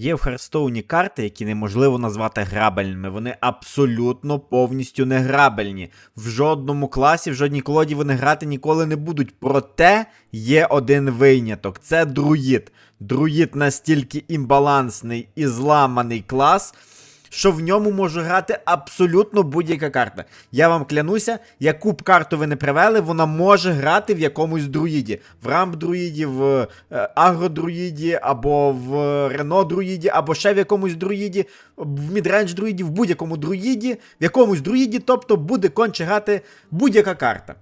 Є в Харстоуні карти, які неможливо назвати грабельними. Вони абсолютно повністю не грабельні. В жодному класі, в жодній колоді вони грати ніколи не будуть. Проте є один виняток: це друїд. Друїд настільки імбалансний і зламаний клас. Що в ньому може грати абсолютно будь-яка карта. Я вам клянуся, яку б карту ви не привели, вона може грати в якомусь друїді. В рамп-друїді, в е, агро-друїді, або в Рено-друїді, або ще в якомусь друїді, в мідрендж друїді, в будь-якому друїді, в якомусь друїді, тобто буде конче грати будь-яка карта.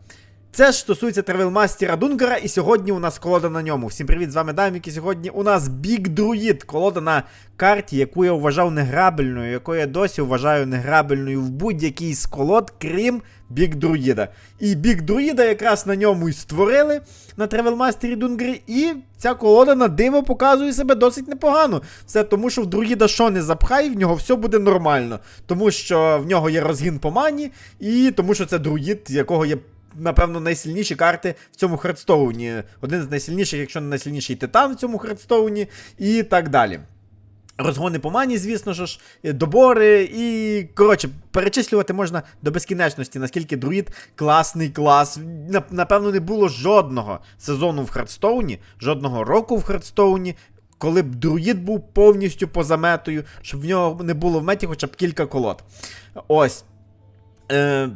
Це ж стосується тревелмастера Дунгара, і сьогодні у нас колода на ньому. Всім привіт, з вами Дамік, і сьогодні у нас Big Druid, колода на карті, яку я вважав неграбельною, яку я досі вважаю неграбельною в будь-якій з колод, крім Big Druida. І Big Druida якраз на ньому і створили на тревелмастері Дунгарі, і ця колода на диво показує себе досить непогано. Все тому, що в друїда що не запхай, в нього все буде нормально. Тому що в нього є розгін по мані, і тому що це друїд, якого є напевно, найсильніші карти в цьому Хардстоуні. Один з найсильніших, якщо не найсильніший титан в цьому Хардстоуні, і так далі. Розгони по мані, звісно ж, добори, і, коротше, перечислювати можна до безкінечності, наскільки друїд класний клас. Напевно, не було жодного сезону в Хардстоуні, жодного року в Хардстоуні, коли б друїд був повністю поза метою, щоб в нього не було в меті хоча б кілька колод. Ось. Е,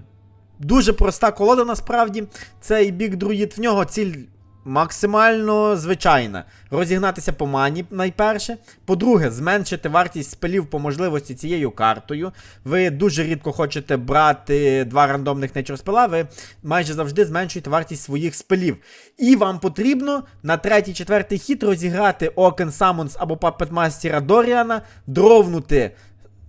Дуже проста колода насправді. Цей бік друїд, в нього ціль максимально звичайна. Розігнатися по мані найперше. По-друге, зменшити вартість спелів по можливості цією картою. Ви дуже рідко хочете брати два рандомних нечор спела, ви майже завжди зменшуєте вартість своїх спелів. І вам потрібно на третій, четвертий хід розіграти Окен Самонс або Папетмастера Доріана, дровнути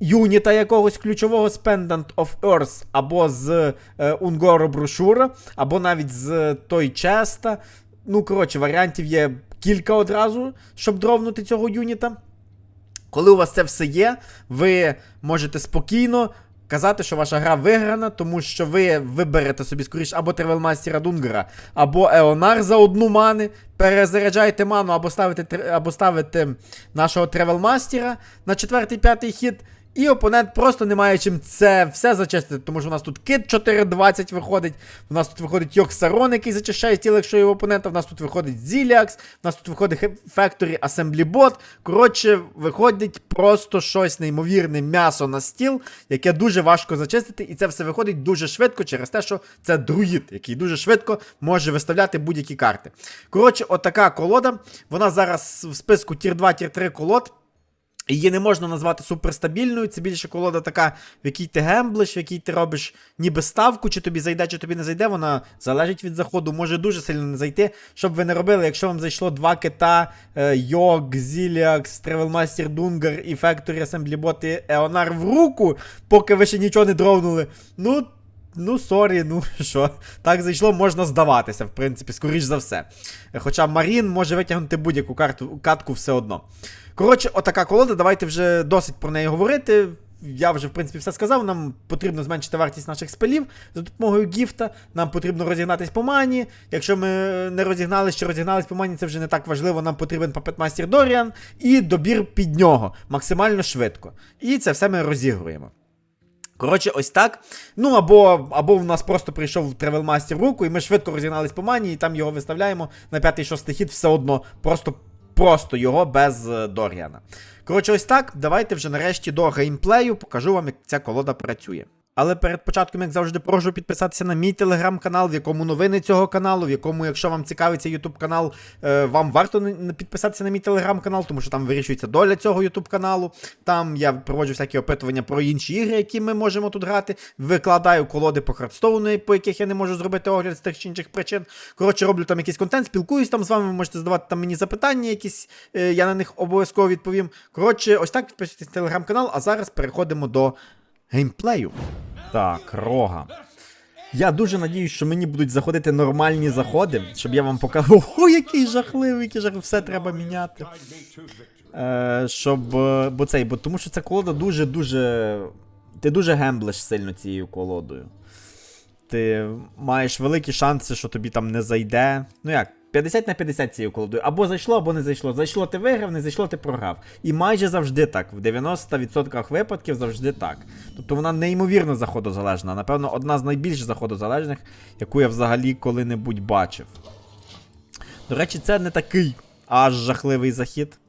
юніта якогось ключового з Pendant of Earth, або з е, Унгоро Брошура, або навіть з той Честа. Ну, коротше, варіантів є кілька одразу, щоб дровнути цього юніта. Коли у вас це все є, ви можете спокійно казати, що ваша гра виграна, тому що ви виберете собі скоріш або Тревелмастера Дунгера, або Еонар за одну мани, перезаряджаєте ману, або ставите або ставите нашого Тревелмастера на четвертий-п'ятий хід. І опонент просто не має чим це все зачистити, тому що у нас тут кит 420 виходить. У нас тут виходить Йоксарон, який зачищає тіло, якщо його опонента. У нас тут виходить Зіліакс, у нас тут виходить Factory Assembly Bot. Коротше, виходить просто щось неймовірне м'ясо на стіл, яке дуже важко зачистити. І це все виходить дуже швидко через те, що це друїд, який дуже швидко може виставляти будь-які карти. Коротше, отака колода. Вона зараз в списку Тір 2, Тір 3 колод. Її не можна назвати суперстабільною, це більше колода така, в якій ти гемблиш, в якій ти робиш ніби ставку, чи тобі зайде, чи тобі не зайде, вона залежить від заходу, може дуже сильно не зайти. Щоб ви не робили, якщо вам зайшло два кита, е, Йог, Зіліакс, Тревелмастер Дунгар і Factory Assembly Bot і Еонар в руку, поки ви ще нічого не дровнули. Ну. Ну, сорі, ну що, так зайшло, можна здаватися, в принципі, скоріш за все. Хоча Марін може витягнути будь-яку карту катку все одно. Коротше, отака колода, давайте вже досить про неї говорити. Я вже, в принципі, все сказав. Нам потрібно зменшити вартість наших спелів за допомогою гіфта. Нам потрібно розігнатись по мані. Якщо ми не розігналися чи розігнались по мані, це вже не так важливо. Нам потрібен папетмастер Доріан і добір під нього максимально швидко. І це все ми розігруємо. Коротше, ось так. Ну, або або в нас просто прийшов тревелмастер в руку, і ми швидко розігнались по мані, і там його виставляємо на п'ятий-шостий хід все одно. Просто просто його без е, Доріана. Коротше, ось так. Давайте вже нарешті до геймплею покажу вам, як ця колода працює. Але перед початком, як завжди, прошу підписатися на мій телеграм-канал, в якому новини цього каналу, в якому, якщо вам цікавиться ютуб канал, е, вам варто підписатися на мій телеграм-канал, тому що там вирішується доля цього ютуб каналу. Там я проводжу всякі опитування про інші ігри, які ми можемо тут грати. Викладаю колоди по хардстоуну, по яких я не можу зробити огляд з тих чи інших причин. Коротше, роблю там якийсь контент, спілкуюсь там з вами, ви можете задавати там мені запитання, якісь, е, я на них обов'язково відповім. Коротше, ось так підписуйтесь на телеграм-канал, а зараз переходимо до геймплею. Так, рога. Я дуже надіюсь, що мені будуть заходити нормальні заходи, щоб я вам показав. О, який жахливий, який жахливий, все треба міняти. Е, Щоб. Е, бо цей, бо тому що ця колода дуже-дуже. Ти дуже гемблиш сильно цією колодою. Ти маєш великі шанси, що тобі там не зайде. Ну як, 50 на 50 цією колодою. Або зайшло, або не зайшло. Зайшло, ти виграв, не зайшло, ти програв. І майже завжди так. В 90% випадків завжди так. Тобто вона неймовірно заходозалежна. Напевно, одна з найбільш заходозалежних, яку я взагалі коли-небудь бачив. До речі, це не такий аж жахливий захід.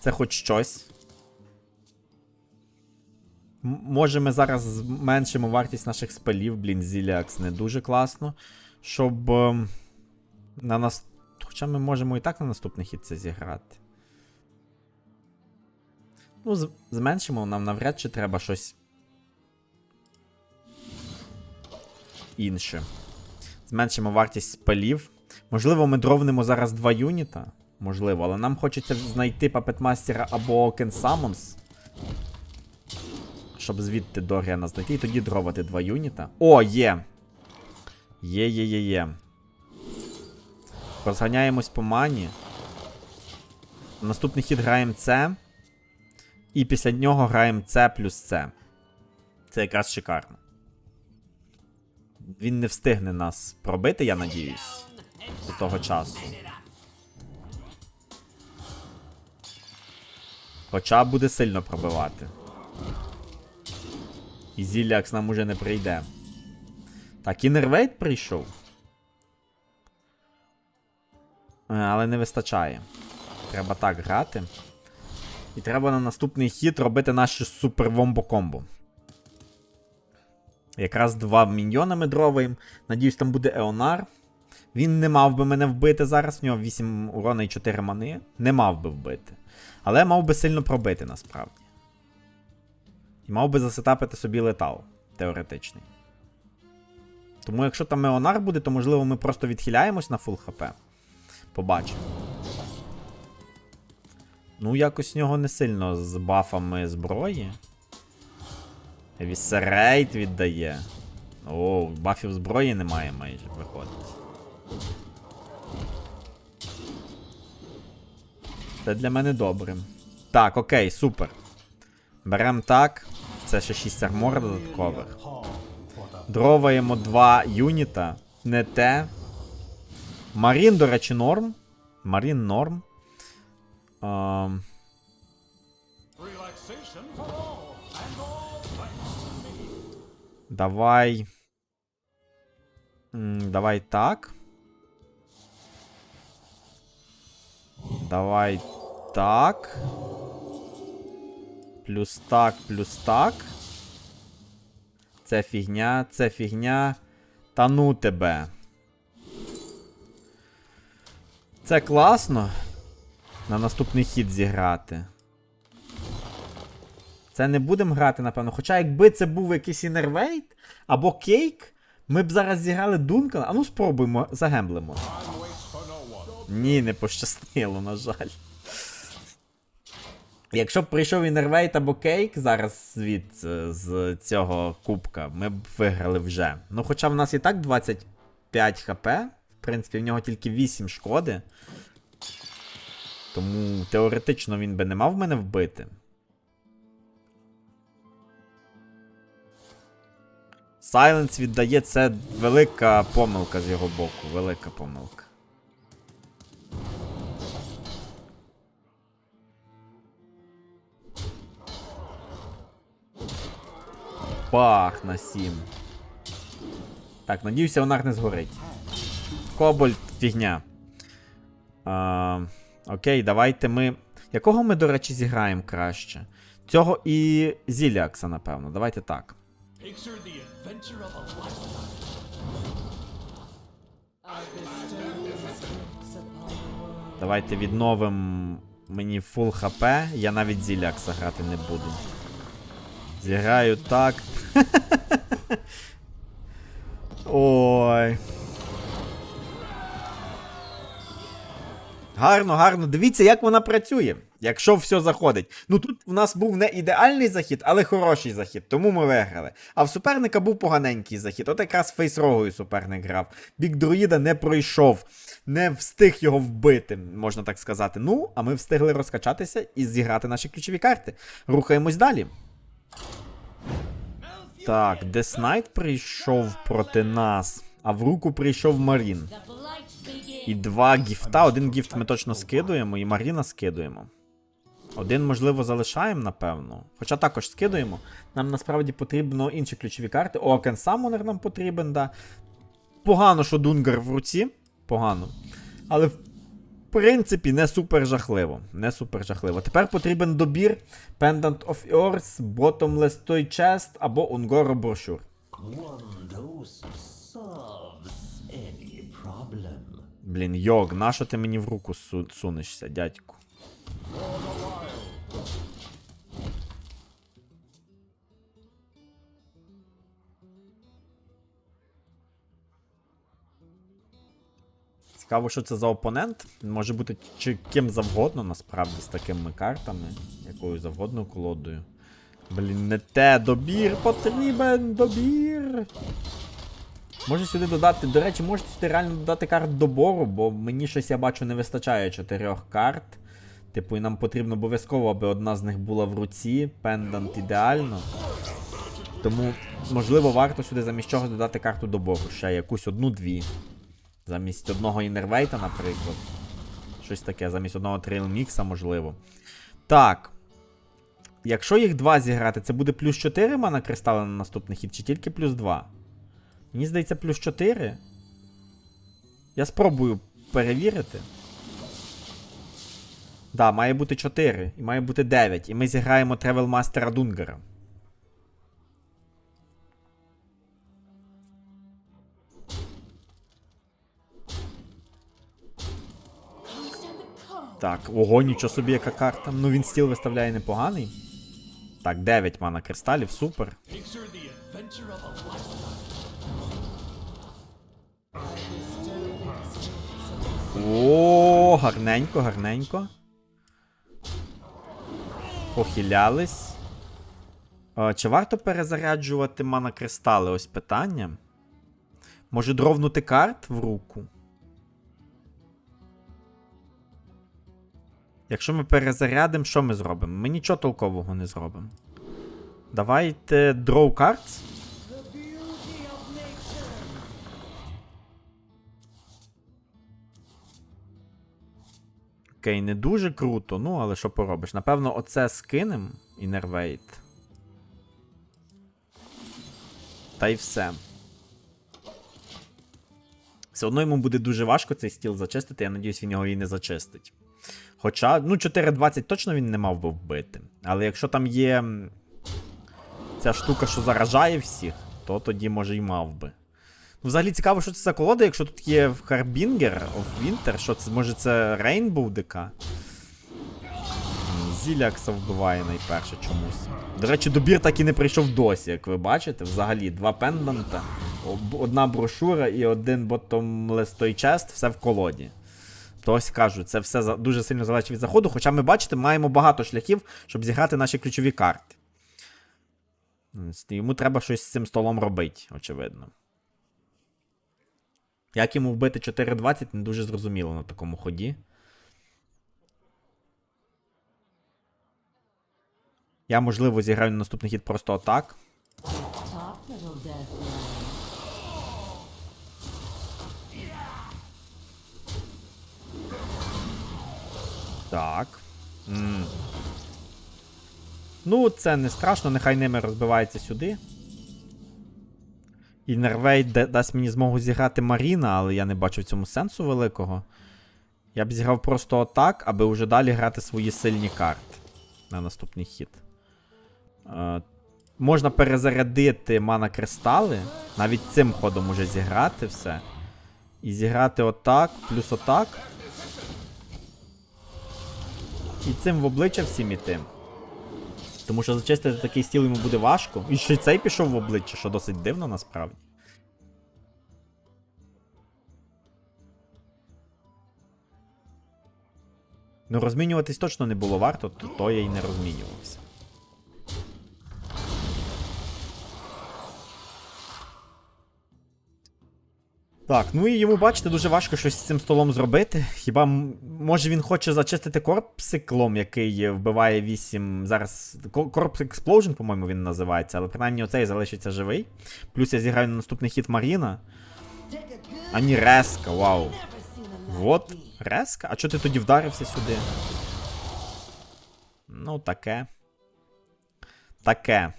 Це хоч щось. Може, ми зараз зменшимо вартість наших спелів, блін, Зіліакс не дуже класно. Щоб ем, на нас. Хоча ми можемо і так на наступний хід це зіграти. Ну, зменшимо, нам навряд чи треба щось. Інше. Зменшимо вартість спелів. Можливо, ми дровнемо зараз два юніта. Можливо, але нам хочеться знайти папетмастера або Кен Саммонс. Щоб звідти Доріана знайти і тоді дровати два юніта. О, є! Є, Розганяємось по мані. Наступний хід граємо С. І після нього граємо С плюс С. Це якраз шикарно. Він не встигне нас пробити, я надіюсь. До того часу. Хоча буде сильно пробивати. І Зілякс нам уже не прийде. Так, Інервейт прийшов. Але не вистачає. Треба так грати. І треба на наступний хід робити наше супер вомбо-комбо. Якраз два міньйона ми дроваємо. Надіюсь, там буде Еонар. Він не мав би мене вбити зараз. В нього 8 урона і 4 мани. Не мав би вбити. Але мав би сильно пробити насправді. І мав би засетапити собі летал. Теоретичний. Тому якщо там Еонар буде, то можливо ми просто відхиляємось на фул хп. Побачимо. Ну, якось в нього не сильно з бафами зброї. Вісерейт віддає. О, бафів зброї немає майже, виходить. Це для мене добре. Так, окей, супер. Берем так. Це ще 6 армор додаткових. Дроваємо 2 юніта. Не те. Марін, до речі, норм. Марін норм. Thanks. давай. Давай так. Давай так. Плюс так, плюс так. Це фігня, це фігня. Та ну тебе. Це класно. На наступний хід зіграти. Це не будемо грати, напевно. Хоча якби це був якийсь інервейт або кейк, ми б зараз зіграли Дункан. А ну спробуємо, загемблимо. Ні, не пощастило, на жаль. Якщо б прийшов інервейт або кейк зараз звідси з цього кубка, ми б виграли вже. Ну, хоча в нас і так 25 хп. В принципі, в нього тільки 8 шкоди. Тому теоретично він би не мав мене вбити. Сайленс віддає це велика помилка з його боку. Велика помилка. Бах на 7. Так, надіюся, Онар не згорить. Кобальт фігня. А, окей, давайте ми. Якого ми, до речі, зіграємо краще? Цього і Зіліакса, напевно. Давайте так. Давайте відновимо мені фул хп. Я навіть Зілякса грати не буду. Зіграю так. Ой. Гарно, гарно. Дивіться, як вона працює. Якщо все заходить. Ну тут в нас був не ідеальний захід, але хороший захід, тому ми виграли. А в суперника був поганенький захід. От якраз фейсрогою суперник грав. Бік друїда не пройшов, не встиг його вбити, можна так сказати. Ну, а ми встигли розкачатися і зіграти наші ключові карти. Рухаємось далі. Так, Деснайт прийшов проти нас. А в руку прийшов Марін. І два гіфта. Один гіфт ми точно скидуємо, і Маріна скидуємо. Один, можливо, залишаємо, напевно. Хоча також скидуємо. Нам насправді потрібно інші ключові карти. Окен Самонер нам потрібен, да. Погано, що Дунгар в руці. Погано. Але в принципі не супер жахливо. Не супер жахливо. Тепер потрібен добір Pendant of Earth, Bottomless Toy Chest або Ungoro Брошур. Блін, йог, нащо ти мені в руку су- сунешся, дядьку? Цікаво, що це за опонент. Може бути чи ким завгодно, насправді, з такими картами, якою завгодно колодою. Блін, не те, добір потрібен, добір. Можу сюди додати, до речі, можете сюди реально додати карт добору, бо мені щось я бачу не вистачає чотирьох карт. Типу, і нам потрібно обов'язково, аби одна з них була в руці, пендант ідеально. Тому, можливо, варто сюди замість чогось додати карту добору. Ще якусь одну-дві. Замість одного інервейта, наприклад. Щось таке, замість одного трейлмікса, можливо. Так. Якщо їх два зіграти, це буде плюс 4 мана кристали на наступний хід, чи тільки плюс 2? Мені здається, плюс 4. Я спробую перевірити. Да, має бути 4. І має бути 9. І ми зіграємо Тревелмастера Дунгера. Так, ого, нічого собі, яка карта. Ну він стіл виставляє непоганий. Так, 9 мана кристалів, супер. О, гарненько, гарненько. Похилялись. А, чи варто перезаряджувати мана кристали? Ось питання. Може дровнути карт в руку? Якщо ми перезарядимо, що ми зробимо? Ми нічого толкового не зробимо. Давайте draw cards. Окей, не дуже круто, ну але що поробиш? Напевно, оце скинем Innervate. Та й все. Все одно йому буде дуже важко цей стіл зачистити, я надіюсь, він його і не зачистить. Хоча, ну, 4.20 точно він не мав би вбити. Але якщо там є ця штука, що заражає всіх, то тоді може й мав би. Взагалі цікаво, що це за колода, якщо тут є Harbinger of Winter, що це, може це Rainbow ДК? Зілякса вбиває найперше чомусь. До речі, добір так і не прийшов досі, як ви бачите. Взагалі, два пенданта, одна брошура і один bottomless той чест, все в колоді. То ось кажу, це все дуже сильно залежить від заходу, хоча ми бачите, маємо багато шляхів, щоб зіграти наші ключові карти. Йому треба щось з цим столом робити, очевидно. Як йому вбити 4.20, не дуже зрозуміло на такому ході. Я, можливо, зіграю на наступний хід просто отак. Так. М. Ну, це не страшно, нехай ними розбивається сюди. І Нервейт да- дасть мені змогу зіграти Маріна, але я не бачу в цьому сенсу великого. Я б зіграв просто отак, аби вже далі грати свої сильні карти на наступний хід. Е, можна перезарядити мана кристали. Навіть цим ходом уже зіграти все. І зіграти отак, плюс отак. І цим в обличчя всім іти. Тому що зачистити такий стіл йому буде важко. І ще цей пішов в обличчя, що досить дивно насправді. Ну, розмінюватись точно не було варто, то, то я й не розмінювався. Так, ну і йому, бачите, дуже важко щось з цим столом зробити. Хіба може він хоче зачистити корпсиклом, який вбиває 8. Зараз. Корпс Explosion, по-моєму, він називається, але принаймні оцей залишиться живий. Плюс я зіграю на наступний хід Маріна. Ані Реска, вау. Вот, Реска? А чого ти тоді вдарився сюди? Ну, таке. Таке.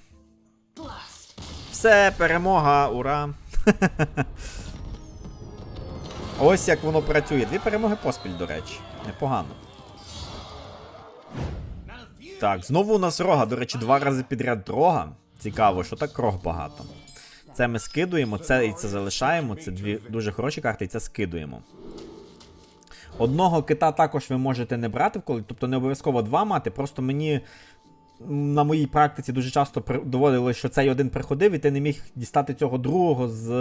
Все, перемога, ура. Ось як воно працює. Дві перемоги поспіль, до речі. Непогано. Так, знову у нас рога. До речі, два рази підряд рога. Цікаво, що так рог багато. Це ми скидуємо, це і це залишаємо. Це дві дуже хороші карти, і це скидуємо. Одного кита також ви можете не брати в колі, тобто не обов'язково два мати. Просто мені на моїй практиці дуже часто доводилось, що цей один приходив, і ти не міг дістати цього другого з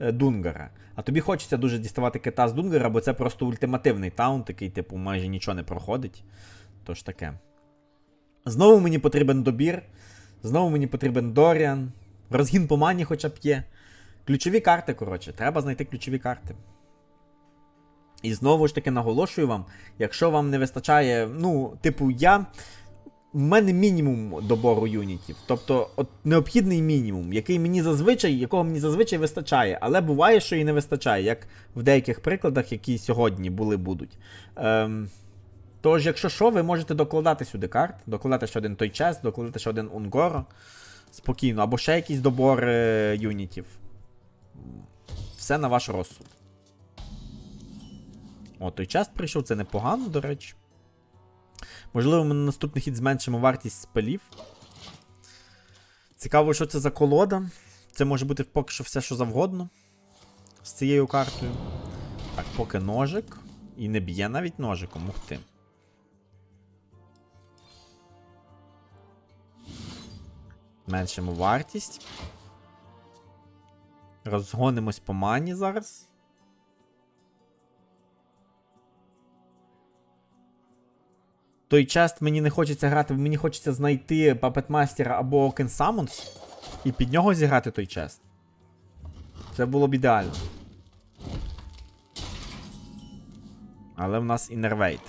е, Дунгара. А тобі хочеться дуже діставати кита з Дунгара, бо це просто ультимативний таунт, такий, типу, майже нічого не проходить. Тож таке. Знову мені потрібен добір. Знову мені потрібен Доріан. Розгін по мані хоча б є. Ключові карти, коротше, треба знайти ключові карти. І знову ж таки наголошую вам, якщо вам не вистачає, ну, типу, я. В мене мінімум добору юнітів. Тобто, от необхідний мінімум, який мені зазвичай, якого мені зазвичай вистачає, але буває, що і не вистачає, як в деяких прикладах, які сьогодні були будуть. Ем, тож, якщо що, ви можете докладати сюди карт, докладати ще один той час, докладати ще один Унгоро. Спокійно, або ще якийсь добор е, юнітів. Все на ваш розсуд. О, той час прийшов, це непогано, до речі. Можливо, ми на наступний хід зменшимо вартість спелів. Цікаво, що це за колода. Це може бути поки що все, що завгодно. З цією картою. Так, поки ножик. І не б'є навіть ножиком, ух ти. Зменшимо вартість. Розгонимось по мані зараз. Той част мені не хочеться грати, мені хочеться знайти папетмастера або Окен Самонс і під нього зіграти той чест. Це було б ідеально. Але в нас інервейт.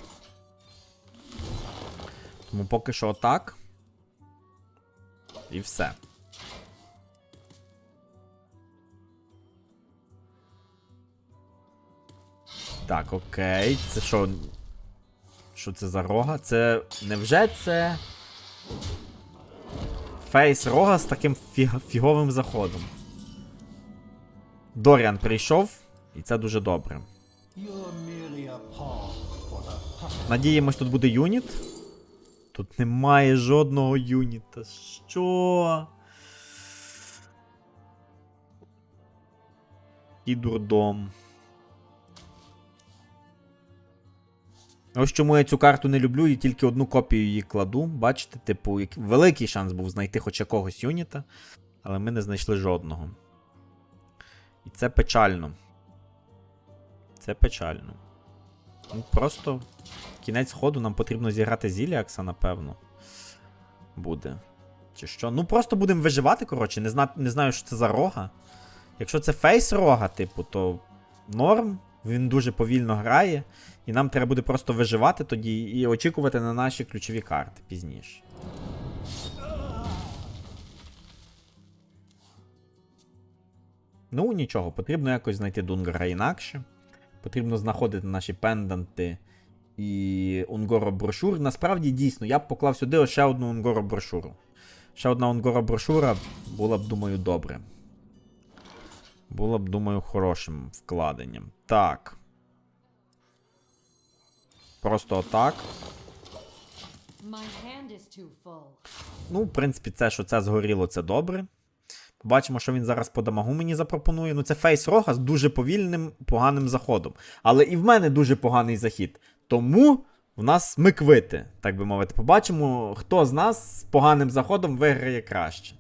Тому поки що отак. І все. Так, окей. Це що? Що це за рога? Це. Невже це. Фейс рога з таким фіг... фіговим заходом. Доріан прийшов, і це дуже добре. Надіємось, тут буде юніт. Тут немає жодного юніта. Що? І дурдом. Ось чому я цю карту не люблю і тільки одну копію її кладу. Бачите, типу, великий шанс був знайти хоч якогось юніта, але ми не знайшли жодного. І це печально. Це печально. Ну, просто кінець ходу нам потрібно зіграти Зіліакса, напевно. Буде. Чи що? Ну просто будемо виживати, коротше. Не, зна... не знаю, що це за рога. Якщо це фейс рога, типу, то норм. Він дуже повільно грає. І нам треба буде просто виживати тоді і очікувати на наші ключові карти пізніше. Ну, нічого, потрібно якось знайти Дунгара інакше. Потрібно знаходити наші пенданти і Унгоро брошур. Насправді, дійсно, я б поклав сюди ще одну Унгоро брошуру. Ще одна Унгоро брошура була б, думаю, добре. Була б, думаю, хорошим вкладенням. Так. Просто отак. Ну, в принципі, це, що це згоріло, це добре. Побачимо, що він зараз по дамагу мені запропонує. Ну, це фейс рога з дуже повільним, поганим заходом. Але і в мене дуже поганий захід. Тому в нас миквити, так би мовити. Побачимо, хто з нас з поганим заходом виграє краще.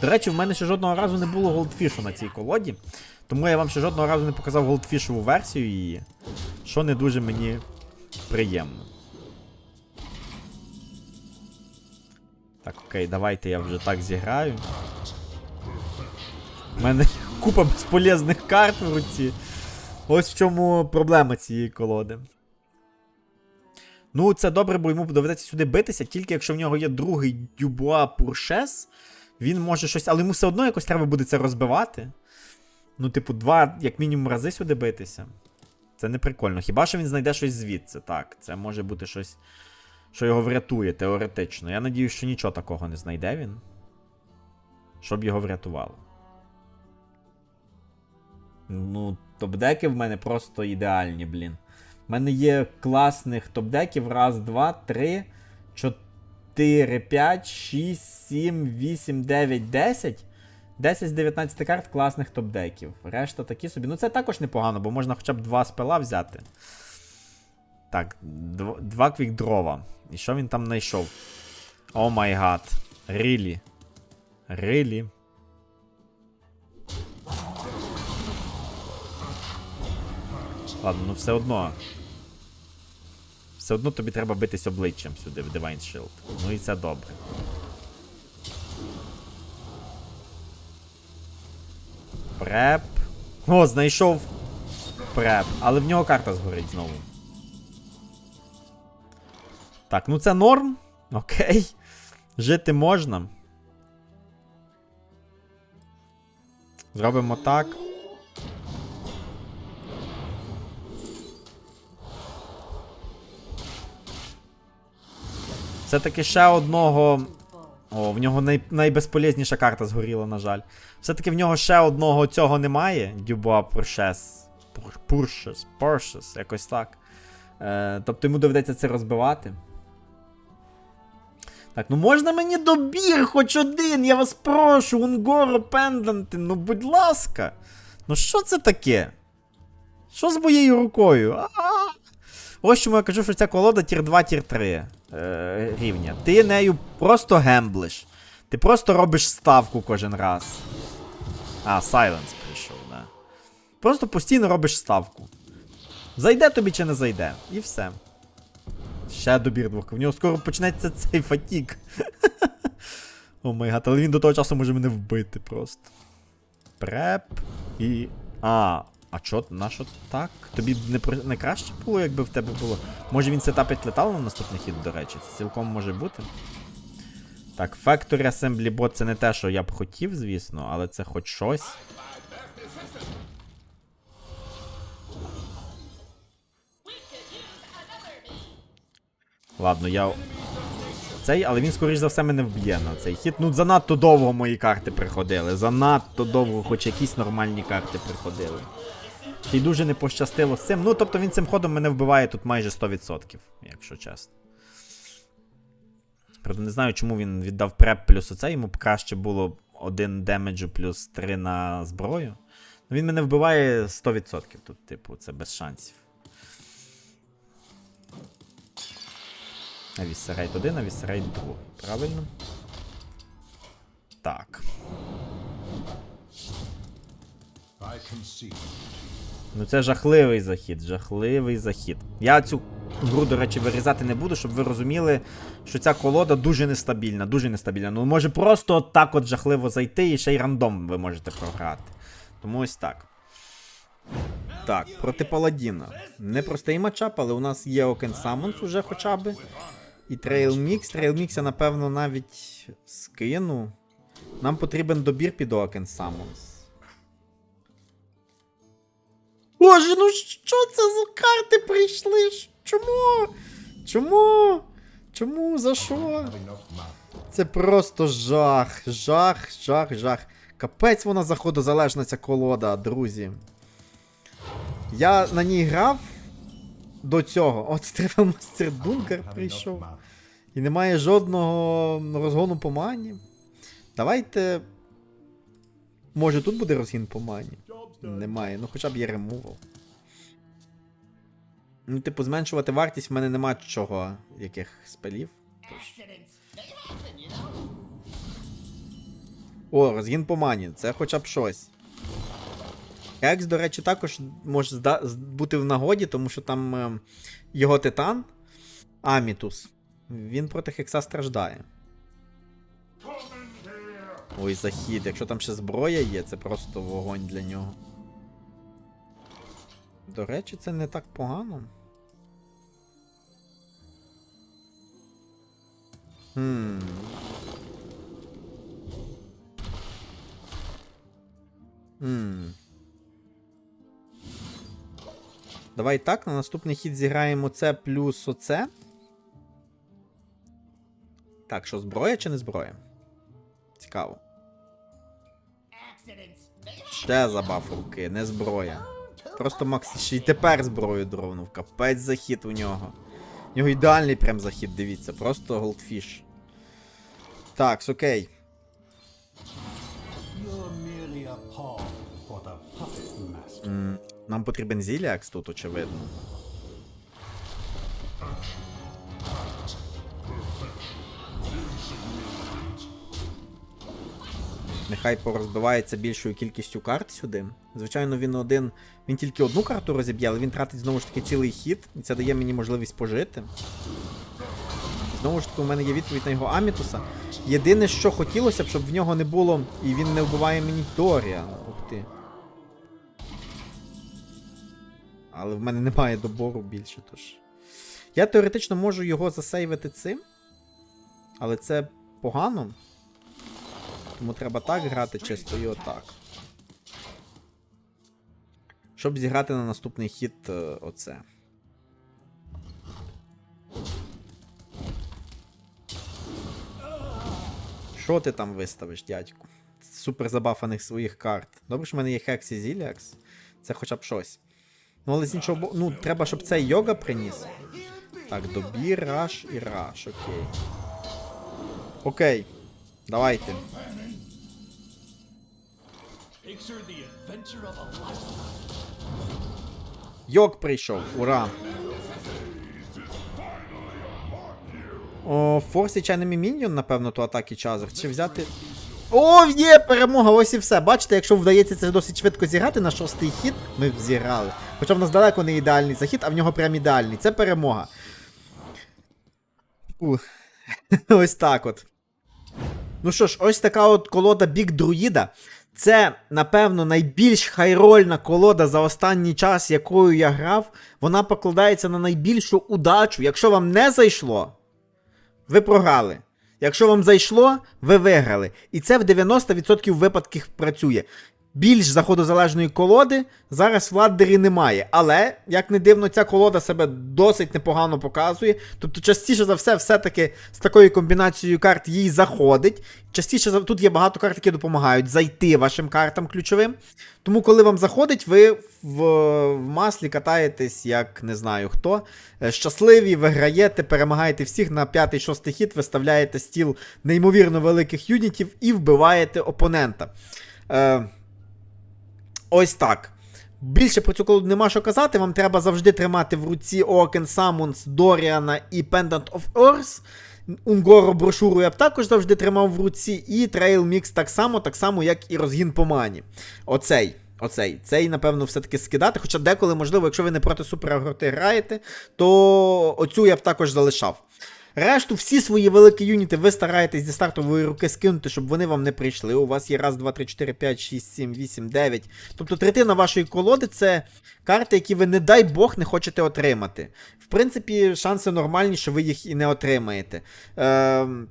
До речі, в мене ще жодного разу не було голдфішу на цій колоді. Тому я вам ще жодного разу не показав голдфішову версію її, що не дуже мені приємно. Так, окей, давайте я вже так зіграю. У мене купа безполезних карт в руці. Ось в чому проблема цієї колоди. Ну, це добре, бо йому доведеться сюди битися, тільки якщо в нього є другий Дюбуа Пуршес, він може щось. Але йому все одно якось треба буде це розбивати. Ну, типу, два, як мінімум, рази сюди битися. Це не прикольно. Хіба що він знайде щось звідси? Так, це може бути щось, що його врятує теоретично. Я надіюсь, що нічого такого не знайде він. Щоб його врятувало. Ну, топ-деки в мене просто ідеальні, блін. У мене є класних топ-деків. Раз, два, три, чотири, п'ять, шість, сім, вісім, дев'ять, десять. 10 з 19 карт класних топ-деків. Решта такі собі. Ну це також непогано, бо можна хоча б два спела взяти. Так, дв- два квікдрова. І що він там знайшов? О май гад. Рілі. Рілі. Ладно, ну все одно. Все одно тобі треба битись обличчям сюди в Divine Shield. Ну і це добре. Преп. О, знайшов преп. Але в нього карта згорить знову. Так, ну це норм. Окей. Жити можна. Зробимо так. Все-таки ще одного. О, в нього най... найбезполезніша карта згоріла, на жаль. Все-таки в нього ще одного цього немає. Дюбуа Пуршес. Пур- Пуршес, Поршес, якось так. Е, тобто йому доведеться це розбивати. Так, ну можна мені добір хоч один, я вас прошу, Унгоро Пенданти, ну будь ласка. Ну що це таке? Що з моєю рукою? А! Ось чому я кажу, що ця колода тір 2, тір 3 е, рівня. Ти нею просто гемблиш. Ти просто робиш ставку кожен раз. А, Сайленс прийшов, да. Просто постійно робиш ставку. Зайде тобі чи не зайде. І все. Ще добір двох. В нього скоро почнеться цей фатік. О май гад, але він до того часу може мене вбити просто. Преп і. А, а чо, на що так? Тобі б не, не краще було, якби в тебе було. Може він сетапить летало на наступний хід, до речі, це цілком може бути. Так, Factory Assembly Bot це не те, що я б хотів, звісно, але це хоч щось. Ладно, я. Цей, але він, скоріш за все, мене вб'є на цей хід. Ну, занадто довго мої карти приходили. Занадто довго, хоч якісь нормальні карти приходили. Й дуже не пощастило з цим. Ну, тобто він цим ходом мене вбиває тут майже 100%, якщо чесно. Правда, не знаю, чому він віддав преп плюс оце. Йому б краще було один демеджу плюс 3 на зброю. Ну, він мене вбиває 100% тут, типу, це без шансів. Авісерейт 1, авісерейт 2. Правильно? Так. I concede. Ну це жахливий захід, жахливий захід. Я цю гру, до речі, вирізати не буду, щоб ви розуміли, що ця колода дуже нестабільна, дуже нестабільна. Ну може просто от так от жахливо зайти і ще й рандом ви можете програти. Тому ось так. Так, проти Паладіна. Непростий матчап, але у нас є Окен Самонс уже хоча б. І Трейл Мікс. Трейл Мікс я, напевно, навіть скину. Нам потрібен добір під Окен Самонс. Боже, ну що це за карти прийшли? Чому? Чому? Чому? За що? Це просто жах, жах, жах, жах. Капець вона заходозалежна ця колода, друзі. Я на ній грав до цього. От Тревелмастер Дункер прийшов. І немає жодного розгону по мані. Давайте. Може тут буде розгін по мані? Немає. Ну хоча б є ремувал. Ну, типу, зменшувати вартість в мене нема чого, яких спелів. О, розгін по мані. Це хоча б щось. Екс, до речі, також може бути в нагоді, тому що там е, його титан Амітус. Він проти Хекса страждає. Ой, захід. Якщо там ще зброя є, це просто вогонь для нього. До речі, це не так погано. Хм. Хм. Давай так, на наступний хід зіграємо це плюс оце. Так, що зброя чи не зброя? Цікаво. Ще забаф не зброя. Просто Макс ще й тепер зброю дровнув. Капець захід у нього. У нього ідеальний прям захід, дивіться, просто голдфіш. Так, окей. Нам потрібен зілякс тут, очевидно. Нехай порозбивається більшою кількістю карт сюди. Звичайно, він один. Він тільки одну карту розіб'є, але він тратить знову ж таки цілий хід, і це дає мені можливість пожити. Знову ж таки, у мене є відповідь на його Амітуса. Єдине, що хотілося б, щоб в нього не було. І він не вбиває мені Доріана. Ух ти. Але в мене немає добору більше, тож. Я теоретично можу його засейвити цим. Але це погано. Тому треба так грати чисто і отак. Щоб зіграти на наступний хід е, оце. Що ти там виставиш, дядьку? Супер забафаних своїх карт. Добре, що в мене є Хекс і Зіліакс. Це хоча б щось. Ну, але з іншого боку, ну, треба, щоб цей йога приніс. Так, добір, раш і раш, окей. Окей. Давайте. Йог прийшов, ура! О, Форсі чайними міньйон, напевно, то атаки чазер. Чи взяти. О, є перемога! Ось і все. Бачите, якщо вдається це досить швидко зіграти на шостий хід, ми зіграли. Хоча в нас далеко не ідеальний захід, а в нього прям ідеальний. Це перемога. Ух. Ось так от. Ну що ж, ось така от колода Бік Друїда. Це, напевно, найбільш хайрольна колода за останній час, якою я грав. Вона покладається на найбільшу удачу. Якщо вам не зайшло, ви програли. Якщо вам зайшло, ви виграли. І це в 90% випадків працює. Більш заходозалежної колоди зараз в ладдері немає. Але, як не дивно, ця колода себе досить непогано показує. Тобто, частіше за все, все-таки з такою комбінацією карт їй заходить. Частіше за тут є багато карт, які допомагають зайти вашим картам ключовим. Тому, коли вам заходить, ви в, в маслі катаєтесь, як не знаю хто. Е, Щасливі, виграєте, перемагаєте всіх на п'ятий-шостий хід, виставляєте стіл неймовірно великих юнітів і вбиваєте опонента. Е, ось так. Більше про цю колоду нема що казати. Вам треба завжди тримати в руці Oaken Summons, Доріана і Pendant of Earth. Унгоро брошуру я б також завжди тримав в руці, і Trail Mix так само, так само, як і розгін по мані. Оцей. Оцей. Цей, напевно, все-таки скидати. Хоча деколи, можливо, якщо ви не проти суперагроти граєте, то оцю я б також залишав. Решту, всі свої великі юніти ви стараєтесь зі стартової руки скинути, щоб вони вам не прийшли. У вас є раз, два, три, чотири, п'ять, шість, сім, вісім, дев'ять. Тобто третина вашої колоди це карти, які ви, не дай Бог, не хочете отримати. В принципі, шанси нормальні, що ви їх і не отримаєте. Ем,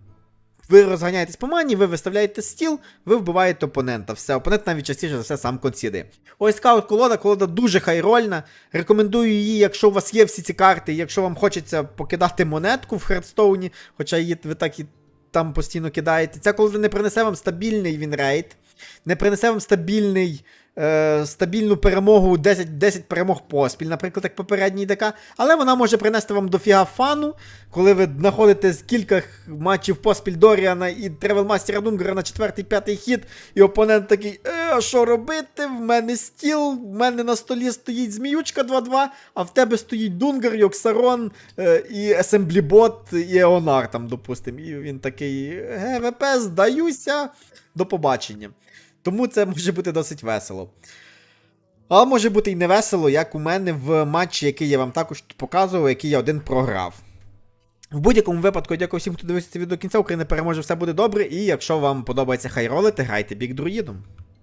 ви розганяєтесь по мані, ви виставляєте стіл, ви вбиваєте опонента. Все, опонент навіть частіше за все сам консідає. Ось така колода, колода дуже хайрольна. Рекомендую її, якщо у вас є всі ці карти, якщо вам хочеться покидати монетку в Хардстоуні, хоча її ви так і там постійно кидаєте. Ця колода не принесе вам стабільний вінрейт, не принесе вам стабільний. Е, стабільну перемогу 10, 10 перемог поспіль, наприклад, як попередній ДК, але вона може принести вам дофіга фану, коли ви знаходите з кілька матчів поспіль Доріана і Тревелмастера Дунгера на 4-5 хід, і опонент такий, е, що робити? В мене стіл, в мене на столі стоїть зміючка 2-2, а в тебе стоїть Дунгер, Йоксарон е, і Асемблібот, і Еонар там, допустим. І він такий, ГВП, здаюся, до побачення. Тому це може бути досить весело. А може бути і не весело, як у мене в матчі, який я вам також показував, який я один програв. В будь-якому випадку, дякую всім, хто дивився це відео до кінця. Україна переможе, все буде добре. І якщо вам подобається хайролити, грайте бік друїдом.